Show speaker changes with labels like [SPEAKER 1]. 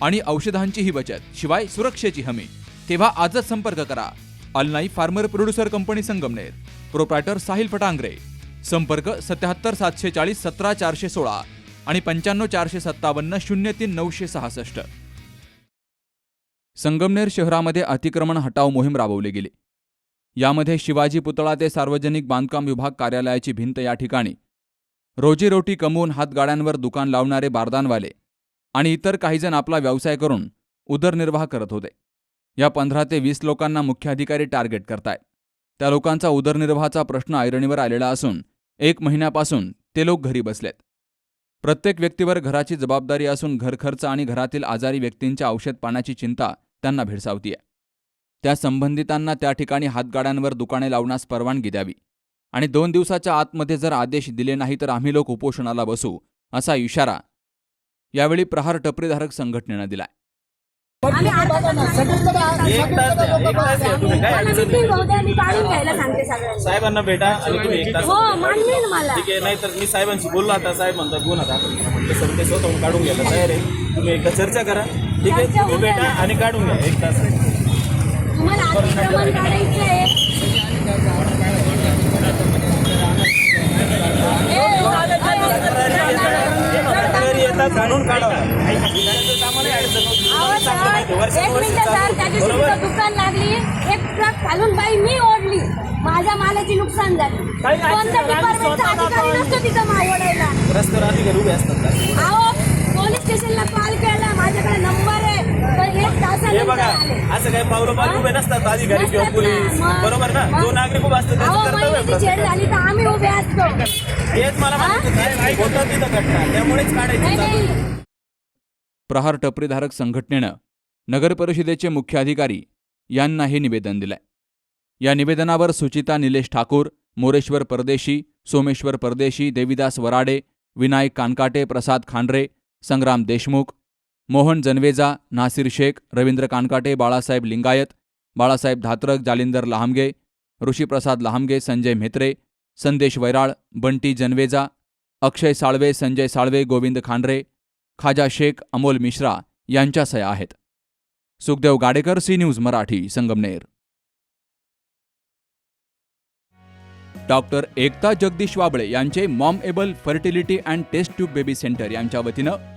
[SPEAKER 1] आणि औषधांचीही बचत शिवाय सुरक्षेची हमी. तेव्हा आजच संपर्क करा. अलनाई farmer producer company Sangamner. Proprietor Sahil Phatangare. संपर्क सत्याहत्तर सातशे चाळीस सतरा चारशे सोळा आणि पंच्याण्णव चारशे सत्तावन्न शून्य तीन नऊशे सहासष्ट. संगमनेर शहरामध्ये अतिक्रमण हटाव मोहीम राबवली गेली. यामध्ये शिवाजी पुतळा ते सार्वजनिक बांधकाम विभाग कार्यालयाची भिंत या ठिकाणी. रोजीरोटी कमवून हातगाड्यांवर दुकान लावणारे बारदानवाले आणि इतर काहीजण आपला व्यवसाय करून उदरनिर्वाह करत होते. या पंधरा ते वीस लोकांना मुख्याधिकारी टार्गेट करतायत त्या लोकांचा उदरनिर्वाहाचा प्रश्न ऐरणीवर आलेला असून एक महिन्यापासून ते लोक घरी बसलेत. प्रत्येक व्यक्तीवर घराची जबाबदारी असून घरखर्च आणि घरातील आजारी व्यक्तींच्या औषध पाण्याची चिंता त्यांना भेडसावतीये. त्या संबंधितांना त्या ठिकाणी हातगाड्यांवर दुकाने लावण्यास परवानगी द्यावी. आणि दोन दिवसाच्या आतमध्ये जर आदेश दिले नाही तर आम्ही लोक उपोषणाला बसू असा इशारा यावेळी प्रहार टपरीधारक संघटनेनं दिलाय.
[SPEAKER 2] तास
[SPEAKER 3] तास तास साहेबांना भेटा आणि तुम्ही एक तास
[SPEAKER 2] हो आहे
[SPEAKER 3] ठीक आहे नाहीतर मी साहेबांशी बोललो आता साहेब म्हणतात करा. म्हटलं सर ते स्वतःहून काढून घ्यायला तयार आहे. तुम्ही एकदा चर्चा करा. ठीक आहे तुम्ही भेटा. आणि काढून घ्या एक तास
[SPEAKER 2] तुम्हाला अतिक्रमण काढायचं आहे
[SPEAKER 3] तक्रारी येतात म्हणून काढावा त्याचं आम्हाला अडचण होती.
[SPEAKER 2] आवाज
[SPEAKER 3] चांगलं माहिती आहे.
[SPEAKER 2] एक
[SPEAKER 3] वर्षानुवर्षे
[SPEAKER 2] मिनिट
[SPEAKER 3] चालू
[SPEAKER 2] सर
[SPEAKER 3] आहे.
[SPEAKER 2] त्याची
[SPEAKER 3] बरोबर
[SPEAKER 2] सुद्धा दुकान लागली. एक ट्रक घालून बाई मी ओढली. माझ्या मालाची नुकसान झाली. कोणत्या डिपार्टमेंटचा अधिकारी नसतो तिथं मा ओढायला.
[SPEAKER 3] रस्त्यावर अधिकारी उभे असतात हे बघा असं काही पावलं उभे नसतात अधिकारी किंवा पोलीस. बरोबर ना. जो नागरिक उभा असतो त्याचं कर्तव्य
[SPEAKER 2] झाली तर आम्ही उभे असतो.
[SPEAKER 3] हेच मला म्हणायचं होतं तिथं घटना. त्यामुळेच काढायची
[SPEAKER 1] प्रहार टपरीधारक संघटनेनं नगरपरिषदेचे मुख्य अधिकारी यांना हे निवेदन दिलंय. या निवेदनावर सुचिता निलेश ठाकूर मोरेश्वर परदेशी सोमेश्वर परदेशी देविदास वराडे विनायक कानकाटे प्रसाद खांडरे संग्राम देशमुख मोहन जनवेजा नासिर शेख रवींद्र कानकाटे बाळासाहेब लिंगायत बाळासाहेब धात्रक जालिंदर लहामगे ऋषीप्रसाद लहामगे संजय म्हेत्रे संदेश वैराळ बंटी जनवेजा अक्षय साळवे संजय साळवे गोविंद खांडरे खाजा शेख अमोल मिश्रा यांच्या सया आहेत. Sukhdev Gadekar C news Marathi Sangamner. Doctor Ekta Jagdish Wable यांचे mom able fertility and test tube baby centre यांच्या वतीनं